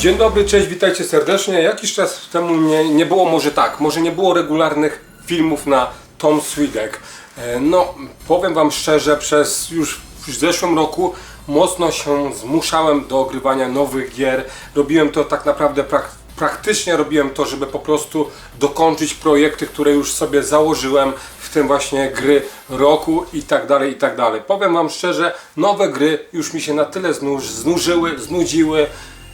Dzień dobry, cześć, witajcie serdecznie. Jakiś czas temu nie, nie było może tak, może nie było regularnych filmów na Tom Swidek. E, No, powiem wam szczerze, przez już w zeszłym roku mocno się zmuszałem do ogrywania nowych gier. Robiłem to tak naprawdę prak praktycznie robiłem to, żeby po prostu dokończyć projekty, które już sobie założyłem, w tym właśnie gry roku i tak dalej, i tak dalej. Powiem wam szczerze, nowe gry już mi się na tyle znuż, znużyły, znudziły,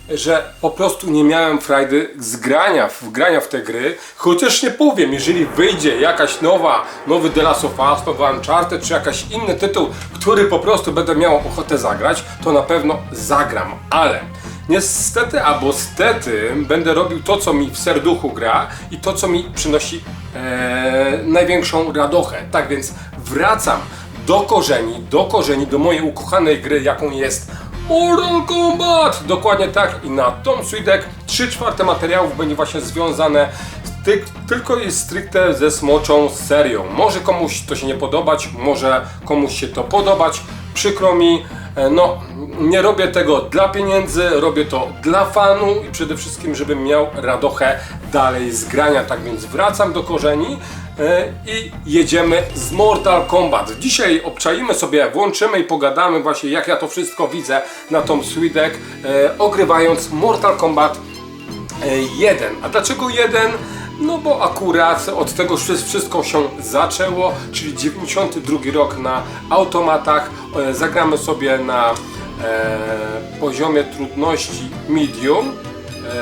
że po prostu nie miałem frajdy z grania, w grania w te gry, chociaż nie powiem, jeżeli wyjdzie jakaś nowa, nowy The Last of Us, nowy Uncharted, czy jakaś inny tytuł, który po prostu będę miał ochotę zagrać, to na pewno zagram, ale niestety albo stety będę robił to, co mi w serduchu gra i to, co mi przynosi e, największą radochę. Tak więc wracam do korzeni, do korzeni, do mojej ukochanej gry, jaką jest Mortal Kombat! Dokładnie tak i na Tom Swidek 3 czwarte materiałów będzie właśnie związane ty, tylko i stricte ze smoczą serią. Może komuś to się nie podobać, może komuś się to podobać, przykro mi, e, no nie robię tego dla pieniędzy, robię to dla fanu i przede wszystkim, żebym miał radochę dalej z grania. Tak więc wracam do korzeni i jedziemy z Mortal Kombat. Dzisiaj obczajmy sobie, włączymy i pogadamy właśnie jak ja to wszystko widzę na Tom Swidek, e, ogrywając Mortal Kombat 1. A dlaczego 1? No bo akurat od tego wszy- wszystko się zaczęło, czyli 92 rok na automatach. E, Zagramy sobie na e, poziomie trudności medium.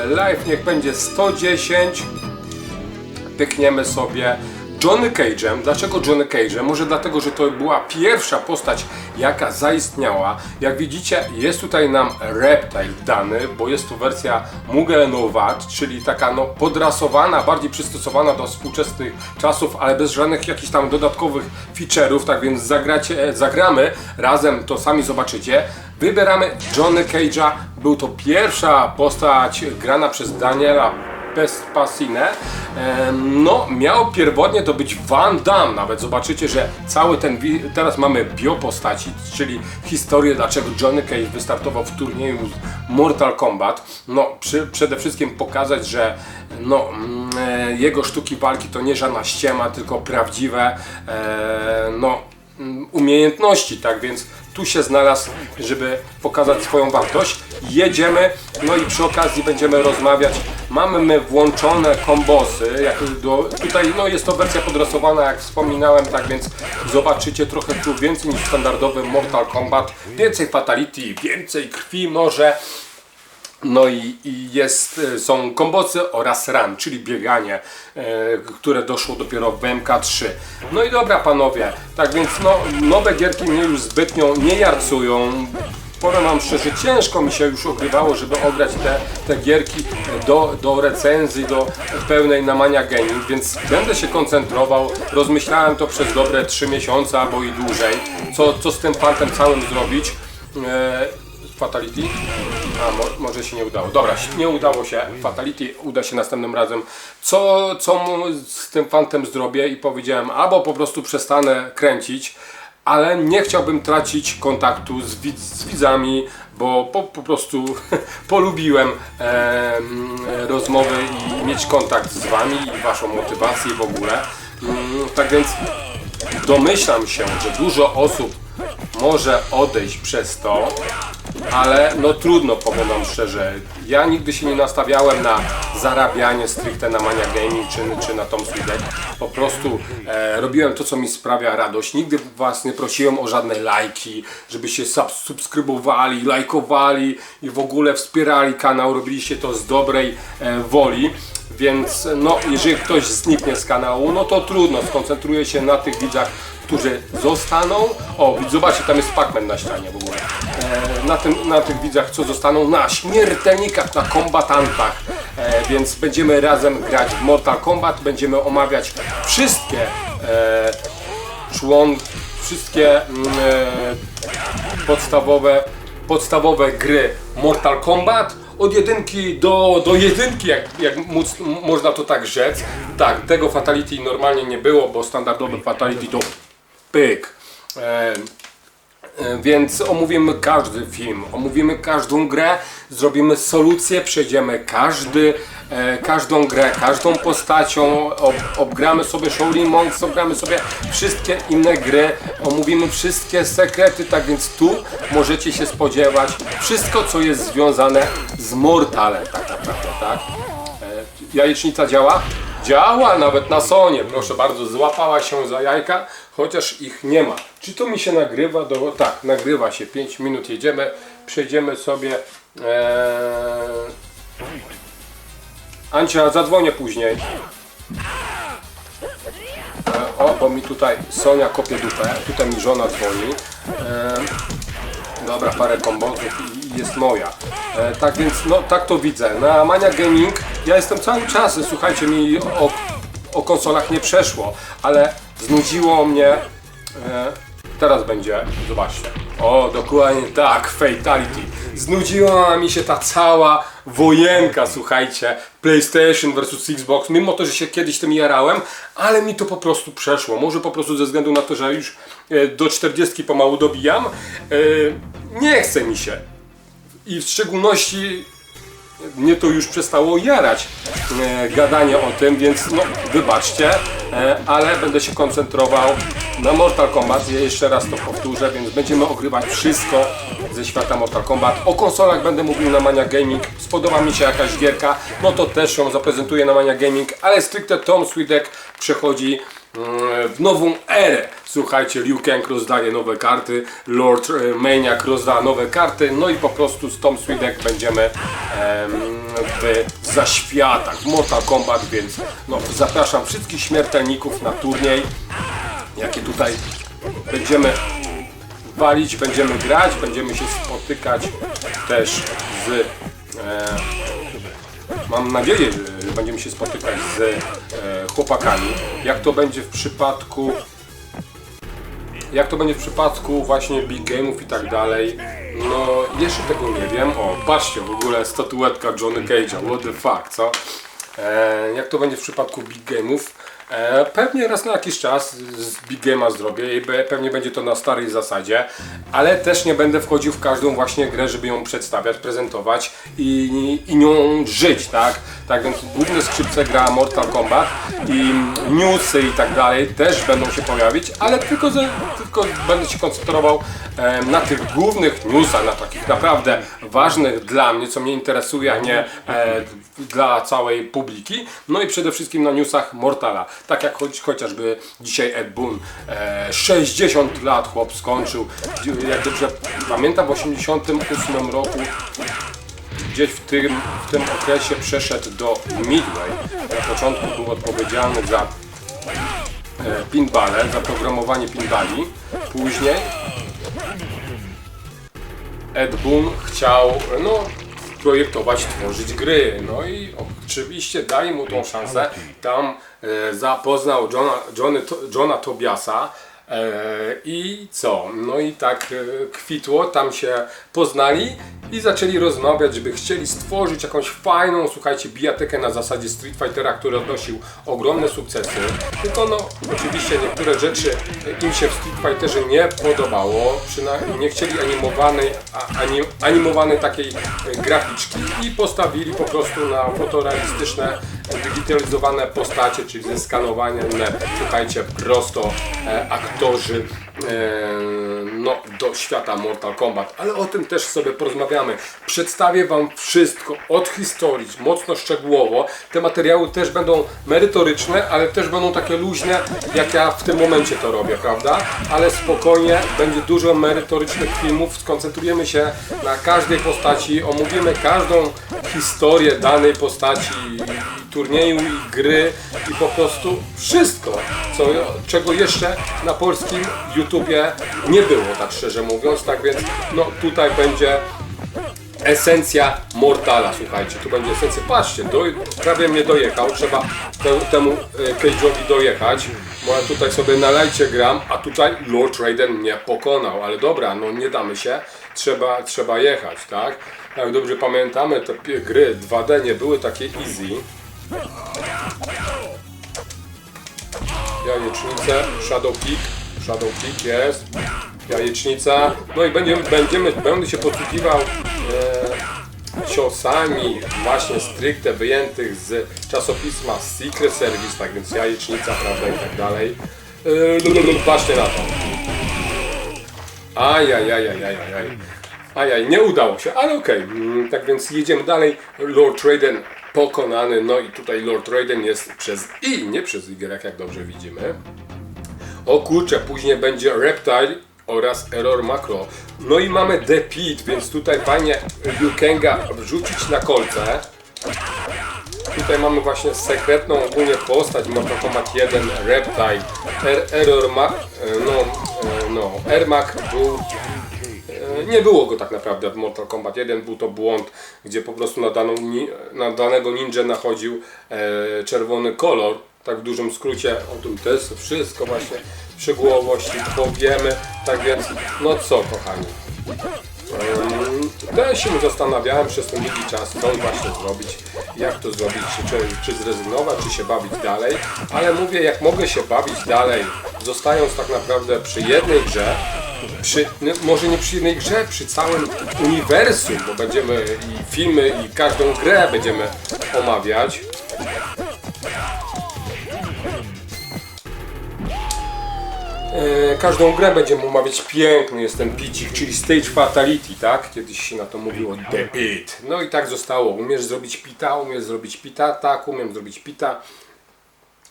E, live niech będzie 110 pykniemy sobie Johnny Cage'em. Dlaczego Johnny Cage'em? Może dlatego, że to była pierwsza postać, jaka zaistniała. Jak widzicie, jest tutaj nam Reptile dany, bo jest to wersja Mughal Novat, czyli taka no, podrasowana, bardziej przystosowana do współczesnych czasów, ale bez żadnych jakichś tam dodatkowych feature'ów, tak więc zagracie, zagramy razem, to sami zobaczycie. Wybieramy Johnny Cage'a. Był to pierwsza postać grana przez Daniela Pespasinę. Em, No, miał pierwotnie to być Van Damme. Nawet zobaczycie, że cały ten. Teraz mamy biopostaci, czyli historię, dlaczego Johnny Cage wystartował w turnieju Mortal Kombat. No, przy, przede wszystkim pokazać, że no, mm, e, jego sztuki walki to nie żadna ściema, tylko prawdziwe. E, no, mm, umiejętności, tak więc tu się znalazł, żeby pokazać swoją wartość. Jedziemy, no i przy okazji będziemy rozmawiać. Mamy my włączone kombosy, jak do, tutaj no jest to wersja podrasowana, jak wspominałem, tak więc zobaczycie trochę tu więcej niż standardowy Mortal Kombat, więcej fatality, więcej krwi może. No i, i jest, e, są kombosy oraz run, czyli bieganie, e, które doszło dopiero w MK3. No i dobra panowie, tak więc no, nowe gierki mnie już zbytnio nie jarcują. Powiem wam szczerze, ciężko mi się już ogrywało, żeby ograć te, te gierki do, do recenzji, do pełnej namania gaming, więc będę się koncentrował. Rozmyślałem to przez dobre 3 miesiące albo i dłużej, co, co z tym fantem całym zrobić. E, Fatality? A, mo, może się nie udało. Dobra, nie udało się. Fatality uda się następnym razem. Co, co z tym fantem zrobię i powiedziałem, albo po prostu przestanę kręcić, ale nie chciałbym tracić kontaktu z, widz, z widzami, bo po, po prostu polubiłem em, rozmowy i mieć kontakt z wami i waszą motywację w ogóle. Mm, tak więc domyślam się, że dużo osób może odejść przez to, ale no trudno, powiem wam szczerze. Ja nigdy się nie nastawiałem na zarabianie stricte na Mania Gaming czy, czy na Tom Swidek. Po prostu e, robiłem to, co mi sprawia radość. Nigdy was nie prosiłem o żadne lajki, żebyście sub subskrybowali, lajkowali i w ogóle wspierali kanał. Robiliście to z dobrej e, woli. Więc no, jeżeli ktoś zniknie z kanału, no to trudno, skoncentruję się na tych widzach, którzy zostaną. O, zobaczcie, tam jest Pac-Man na ścianie w ogóle. E, na, tym, na tych widzach, co zostaną na śmiertelnikach, na kombatantach. E, więc będziemy razem grać w Mortal Kombat, będziemy omawiać wszystkie e, człon, wszystkie mm, e, podstawowe, podstawowe gry Mortal Kombat. Od jedynki do, do jedynki, jak, jak móc, można to tak rzec. Tak, tego Fatality normalnie nie było, bo standardowy Fatality to pyk. Więc omówimy każdy film, omówimy każdą grę, zrobimy solucję, przejdziemy każdy, e, każdą grę, każdą postacią, ob, obgramy sobie Shaolin Monks, obgramy sobie wszystkie inne gry, omówimy wszystkie sekrety, tak więc tu możecie się spodziewać wszystko, co jest związane z Mortalem, tak naprawdę, tak? E, Jajecznica działa? Działa nawet na Sonie, proszę bardzo, złapała się za jajka, chociaż ich nie ma. Czy to mi się nagrywa? Do... Tak, nagrywa się, 5 minut jedziemy, przejdziemy sobie. Eee... Ancia, zadzwonię później. E, o, bo mi tutaj Sonia kopie dupę, tutaj mi żona dzwoni. Eee... Dobra, parę kombosów i jest moja. E, tak więc, no tak to widzę. Na Mania Gaming ja jestem cały czas, słuchajcie, mi o, o konsolach nie przeszło, ale znudziło mnie. E, teraz będzie, zobaczcie. O, dokładnie tak, Fatality. Znudziła mi się ta cała wojenka, słuchajcie, PlayStation versus Xbox, mimo to, że się kiedyś tym jarałem, ale mi to po prostu przeszło. Może po prostu ze względu na to, że już e, do 40 pomału dobijam. E, nie chce mi się. I w szczególności mnie to już przestało jarać e, gadanie o tym, więc no wybaczcie, e, ale będę się koncentrował na Mortal Kombat. Ja jeszcze raz to powtórzę, więc będziemy ogrywać wszystko ze świata Mortal Kombat. O konsolach będę mówił na Mania Gaming. Spodoba mi się jakaś gierka, no to też ją zaprezentuję na Mania Gaming, ale stricte Tom Swidek przechodzi w nową erę. Słuchajcie, Liu Kang rozdaje nowe karty, Lord e, Maniac rozda nowe karty, no i po prostu z Tom Swidek będziemy em, w zaświatach, Mortal Kombat, więc no, zapraszam wszystkich śmiertelników na turniej, jakie tutaj będziemy walić, będziemy grać, będziemy się spotykać też z e, Mam nadzieję, że będziemy się spotykać z e, chłopakami. Jak to będzie w przypadku. Jak to będzie w przypadku właśnie big game'ów i tak dalej. No, jeszcze tego nie wiem. O, patrzcie, w ogóle statuetka Johnny Cage'a. What the fuck, co? E, jak to będzie w przypadku big game'ów? E, pewnie raz na jakiś czas z Big Game'a zrobię i pewnie będzie to na starej zasadzie, ale też nie będę wchodził w każdą właśnie grę, żeby ją przedstawiać, prezentować i, i nią żyć, tak? Tak więc główne skrzypce gra Mortal Kombat i newsy i tak dalej też będą się pojawić, ale tylko, ze, tylko będę się koncentrował e, na tych głównych newsach, na takich naprawdę ważnych dla mnie, co mnie interesuje, a nie e, dla całej publiki. No i przede wszystkim na newsach Mortala. Tak jak choć, chociażby dzisiaj Ed Boon, e, 60 lat chłop skończył, jak dobrze pamiętam w 88 roku gdzieś w tym, w tym okresie przeszedł do Midway. Na początku był odpowiedzialny za e, za programowanie pinballi. Później Ed Boon chciał no, projektować, tworzyć gry. No i oczywiście dali mu tą szansę. Tam e, zapoznał Johna, Johnny, Johna Tobiasa. E, I co? No i tak e, kwitło, tam się poznali i zaczęli rozmawiać, żeby chcieli stworzyć jakąś fajną, słuchajcie, bijatykę na zasadzie Street Fightera, który odnosił ogromne sukcesy. Tylko no, oczywiście niektóre rzeczy im się w Street Fighterze nie podobało, przynajmniej nie chcieli animowanej, anim, animowanej takiej e, graficzki i postawili po prostu na fotorealistyczne, digitalizowane postacie, czyli zeskanowane, słuchajcie, prosto e, aktorzy e, no, do świata Mortal Kombat, ale o tym też sobie porozmawiamy. Przedstawię Wam wszystko od historii, mocno szczegółowo. Te materiały też będą merytoryczne, ale też będą takie luźne, jak ja w tym momencie to robię, prawda? Ale spokojnie, będzie dużo merytorycznych filmów, skoncentrujemy się na każdej postaci, omówimy każdą historię danej postaci, turnieju i gry i po prostu wszystko, co, czego jeszcze na polskim YouTubie nie było, tak szczerze mówiąc, tak więc no tutaj będzie esencja Mortala, słuchajcie, tu będzie esencja, patrzcie, do, prawie mnie dojechał, trzeba te, temu e, Cage'owi dojechać, bo ja tutaj sobie na lajcie gram, a tutaj Lord Raiden mnie pokonał, ale dobra, no nie damy się, trzeba, trzeba jechać, tak? Jak dobrze pamiętamy, te gry 2D nie były takie easy. Jajecznicę, Shadow Kick, Shadow Kick jest. jajecznica. No i będziemy, będziemy, będę się posługiwał e, ciosami właśnie stricte wyjętych z czasopisma Secret Service, tak więc jajecznica, prawda, i tak dalej. E, patrzcie na to. Ajajajajajaj. Ajaj, nie udało się, ale okej. Mm, Tak więc jedziemy dalej. Lord Raiden pokonany. No i tutaj Lord Raiden jest przez I, nie przez Y, jak dobrze widzimy. O kurczę, później będzie Reptile oraz Error Macro. No i mamy The Pit, więc tutaj fajnie Liu wrzucić na kolce. Tutaj mamy właśnie sekretną ogólnie postać Mortal Kombat 1 Reptile. Er, error ma, no, e, no, Ermac był E, nie było go tak naprawdę w Mortal Kombat 1, był to błąd, gdzie po prostu na, daną, na danego ninja nachodził e, czerwony kolor. Tak w dużym skrócie o tym też wszystko właśnie szczegółowości powiemy. Tak więc, no co kochani. Um, ja się zastanawiałem przez ten długi czas, co właśnie zrobić, jak to zrobić, czy, czy, czy zrezygnować, czy się bawić dalej, ale mówię, jak mogę się bawić dalej, zostając tak naprawdę przy jednej grze, przy, no, może nie przy jednej grze, przy całym uniwersum, bo będziemy i filmy, i każdą grę będziemy omawiać. E, każdą grę będziemy omawiać piękny jest ten picik, czyli Stage Fatality, tak? Kiedyś się na to mówiło The Pit. No i tak zostało. Umiesz zrobić pita, umiesz zrobić pita, tak, umiem zrobić pita.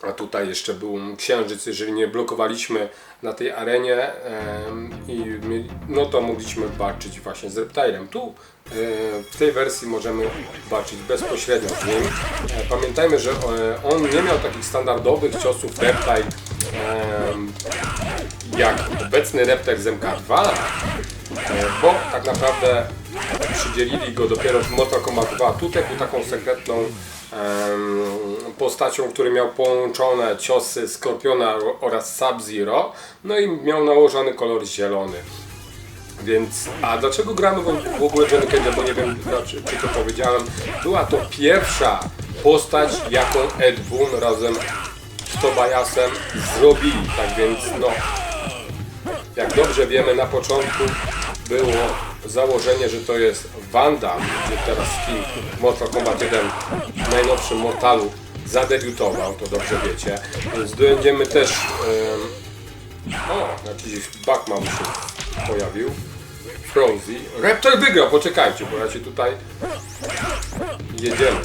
A tutaj jeszcze był księżyc, jeżeli nie blokowaliśmy na tej arenie em, i no to mogliśmy walczyć właśnie z Reptilem. Tu e, w tej wersji możemy walczyć bezpośrednio z nim. E, Pamiętajmy, że e, on nie miał takich standardowych ciosów Reptile jak obecny Reptile z MK2, e, bo tak naprawdę przydzielili go dopiero w Mortal Kombat 2. Tutaj był taką sekretną postacią, który miał połączone ciosy Skorpiona oraz Sub-Zero, no i miał nałożony kolor zielony. Więc, a dlaczego gramy w ogóle Johnny Cage, bo nie wiem, czy, czy to powiedziałem, była to pierwsza postać, jaką Ed Boon razem Tobiasem zrobili, tak więc no, jak dobrze wiemy, na początku było założenie, że to jest Wanda, gdzie teraz skin Mortal Kombat 1 w najnowszym Mortalu zadebiutował, to dobrze wiecie. Więc będziemy też... em, o, jakiś bug mam się pojawił. Frozy. Reptile wygrał, poczekajcie, bo ja się tutaj... Jedziemy.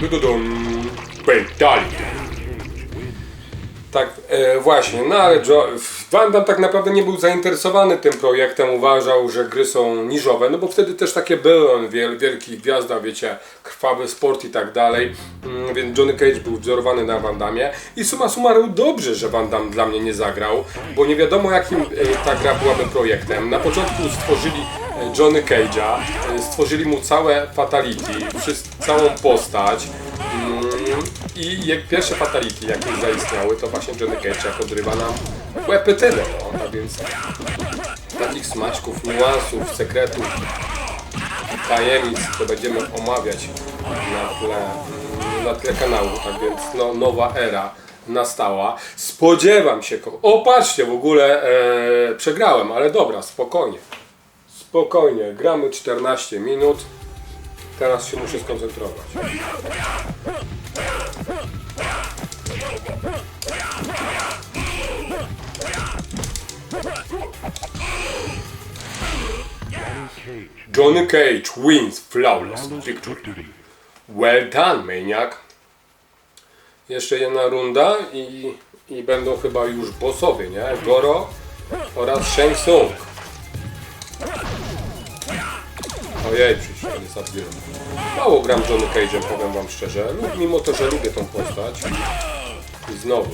Dududum. Fatality. Tak, e, właśnie, no ale jo, Van Damme tak naprawdę nie był zainteresowany tym projektem, uważał, że gry są niżowe, no bo wtedy też takie były, on wiel, wielki gwiazda, wiecie, krwawy sport i tak dalej, mm, więc Johnny Cage był wzorowany na Van Damme i suma summarum dobrze, że Van Damme dla mnie nie zagrał, bo nie wiadomo jakim e, ta gra byłaby projektem. Na początku stworzyli e, Johnny Cage'a, e, stworzyli mu całe fatality, całą postać, I jak pierwsze fatality, jakie zaistniały, to właśnie Johnny Cage jako odrywa nam łepy tyle, no. A więc takich smaczków, niuansów, sekretów, tajemnic, to będziemy omawiać na tle, na tle kanału, tak więc no, nowa era nastała. Spodziewam się, o patrzcie, w ogóle e, przegrałem, ale dobra, spokojnie. Spokojnie, gramy 14 minut. Teraz się muszę skoncentrować. Johnny Cage wins flawless victory. Well done, maniac. Jeszcze jedna runda i, i będą chyba już bossowie, nie? Goro oraz Shang Tsung. Ojej, przecież nie Sub-Zero. Mało gram Johnny Cage'em, powiem wam szczerze. Lub mimo to, że lubię tą postać. I znowu.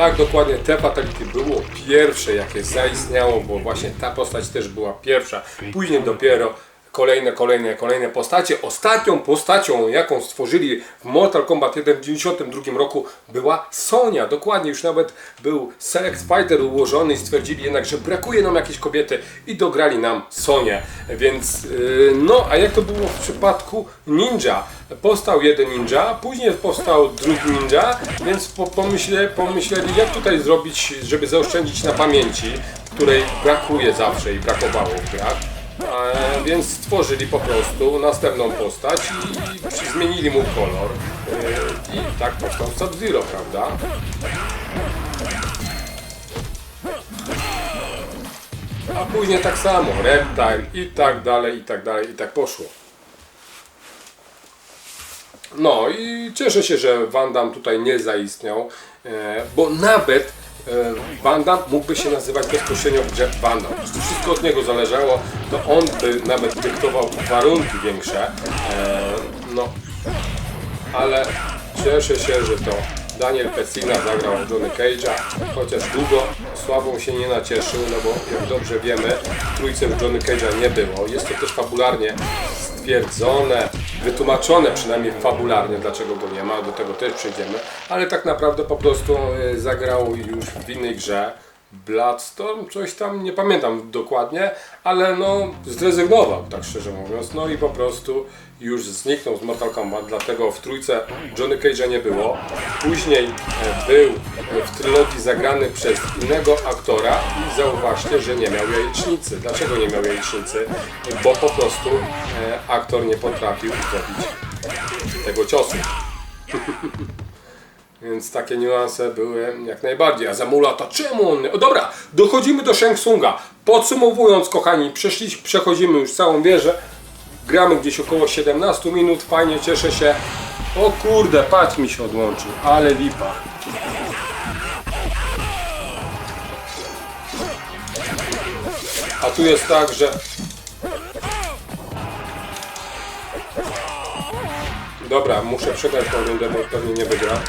Tak, dokładnie, te Fatality było pierwsze, jakie zaistniało, bo właśnie ta postać też była pierwsza. Później dopiero kolejne, kolejne, kolejne postacie. Ostatnią postacią, jaką stworzyli w Mortal Kombat 1 w 1992 roku była Sonia. Dokładnie, już nawet był Select Fighter ułożony i stwierdzili jednak, że brakuje nam jakiejś kobiety i dograli nam Sonię. Więc yy, no, a jak to było w przypadku Ninja? Powstał jeden ninja, później powstał drugi ninja, więc po, pomyśle, pomyśleli jak tutaj zrobić, żeby zaoszczędzić na pamięci, której brakuje zawsze i brakowało w grach. Więc stworzyli po prostu następną postać i, zmienili mu kolor. E, I tak powstał Sub-Zero, prawda? A później tak samo, Reptile i tak dalej, i tak dalej, i tak poszło. No i cieszę się, że Van Damme tutaj nie zaistniał, e, bo nawet Van Damme mógłby się nazywać bezpośrednio grze Van wszystko od niego zależało, to on by nawet dyktował warunki większe. E, no, ale cieszę się, że to Daniel Pessina zagrał Johnny Cage'a, chociaż długo sławą się nie nacieszył, no bo jak dobrze wiemy, w trójce Johnny Cage'a nie było. Jest to też fabularnie stwierdzone, wytłumaczone przynajmniej fabularnie, dlaczego go nie ma, do tego też przejdziemy, ale tak naprawdę po prostu e, zagrał już w innej grze. Bloodstorm, coś tam, nie pamiętam dokładnie, ale no zrezygnował, tak szczerze mówiąc, no i po prostu już zniknął z Mortal Kombat, dlatego w trójce Johnny Cage'a nie było. Później e, był w trylogii zagrany przez innego aktora i zauważcie, że nie miał jajecznicy. Dlaczego nie miał jajecznicy? Bo po prostu e, aktor nie potrafił zrobić tego ciosu. Więc takie niuanse były jak najbardziej. A Zamula to czemu on... O, dobra, dochodzimy do Shang Tsunga. Podsumowując, kochani, przeszli, przechodzimy już całą wieżę. Gramy gdzieś około 17 minut, fajnie, cieszę się. O kurde, patrz mi się odłączył, ale lipa. A tu jest tak, że... Dobra, muszę przegrać tą rundę, bo pewnie nie wygra.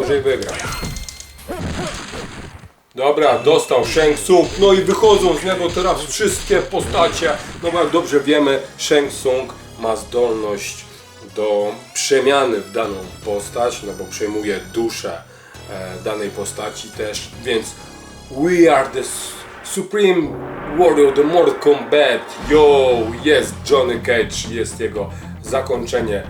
Może i wygra. Dobra, dostał Shang Tsung, no i wychodzą z niego teraz wszystkie postacie. No bo jak dobrze wiemy, Shang Tsung ma zdolność do przemiany w daną postać, no bo przejmuje duszę e, danej postaci też, więc we are the Supreme Warrior, the Mortal Kombat, yo, jest Johnny Cage, jest jego zakończenie, e,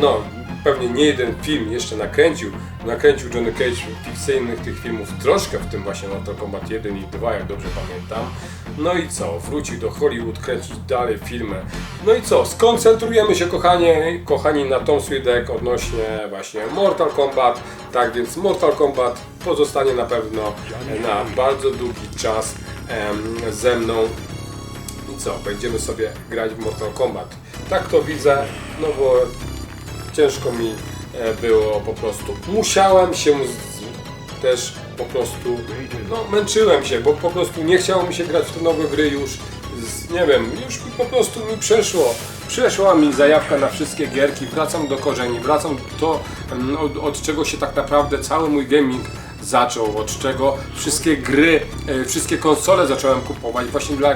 no pewnie nie jeden film jeszcze nakręcił, nakręcił Johnny Cage fikcyjnych tych filmów troszkę, w tym właśnie Mortal Kombat 1 i 2, jak dobrze pamiętam. No i co, wrócił do Hollywood kręcić dalej filmy. No i co, skoncentrujemy się kochanie, kochani na Tom Swidek odnośnie właśnie Mortal Kombat. Tak więc Mortal Kombat pozostanie na pewno na bardzo długi czas em, ze mną i co, będziemy sobie grać w Mortal Kombat. Tak to widzę, no bo ciężko mi e, było po prostu. Musiałem się z, też po prostu, no męczyłem się, bo po prostu nie chciało mi się grać w te nowe gry już, z, nie wiem, już po prostu mi przeszło. Przeszła mi zajawka na wszystkie gierki, wracam do korzeni, wracam do mm, od, od czego się tak naprawdę cały mój gaming zaczął, od czego wszystkie gry, e, wszystkie konsole zacząłem kupować właśnie dla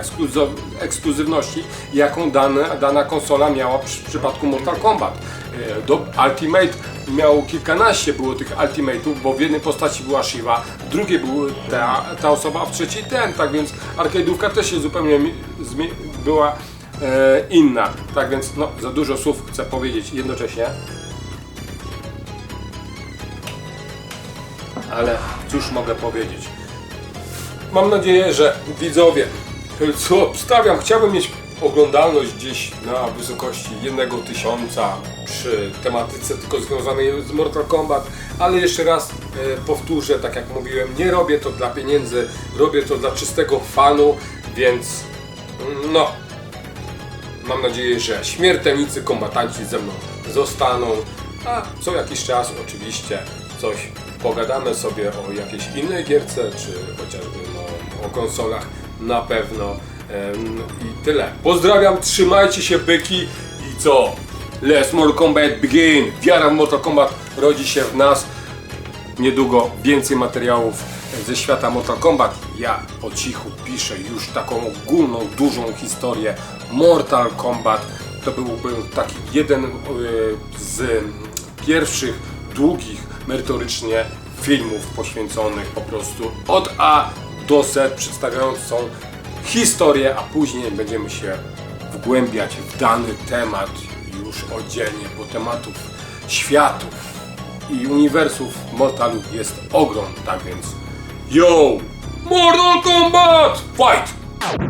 ekskluzywności, jaką dane, dana konsola miała w przypadku Mortal Kombat. E, Do Ultimate miało kilkanaście było tych Ultimate'ów, bo w jednej postaci była Shiva, w drugiej był ta, ta osoba, a w trzeciej ten, tak więc arcade'ówka też się zupełnie była e, inna. Tak więc no, za dużo słów chcę powiedzieć jednocześnie. ale cóż mogę powiedzieć. Mam nadzieję, że widzowie, co obstawiam, chciałbym mieć oglądalność gdzieś na wysokości jednego tysiąca przy tematyce tylko związanej z Mortal Kombat, ale jeszcze raz e, powtórzę, tak jak mówiłem, nie robię to dla pieniędzy, robię to dla czystego fanu, więc mm, no, Mam nadzieję, że śmiertelnicy kombatanci ze mną zostaną, a co jakiś czas oczywiście coś pogadamy sobie o jakiejś innej gierce, czy chociażby no, o konsolach na pewno. I tyle. Pozdrawiam, trzymajcie się byki i co? Let's Mortal Kombat begin! Wiara w Mortal Kombat rodzi się w nas. Niedługo więcej materiałów ze świata Mortal Kombat. Ja po cichu piszę już taką ogólną, dużą historię Mortal Kombat. To byłby taki jeden y, z pierwszych, długich, merytorycznie filmów poświęconych po prostu od A do Z, przedstawiającą historię, a później będziemy się wgłębiać w dany temat już oddzielnie, bo tematów światów i uniwersów Mortalu jest ogrom, tak więc Yo! Mortal Kombat! Fight!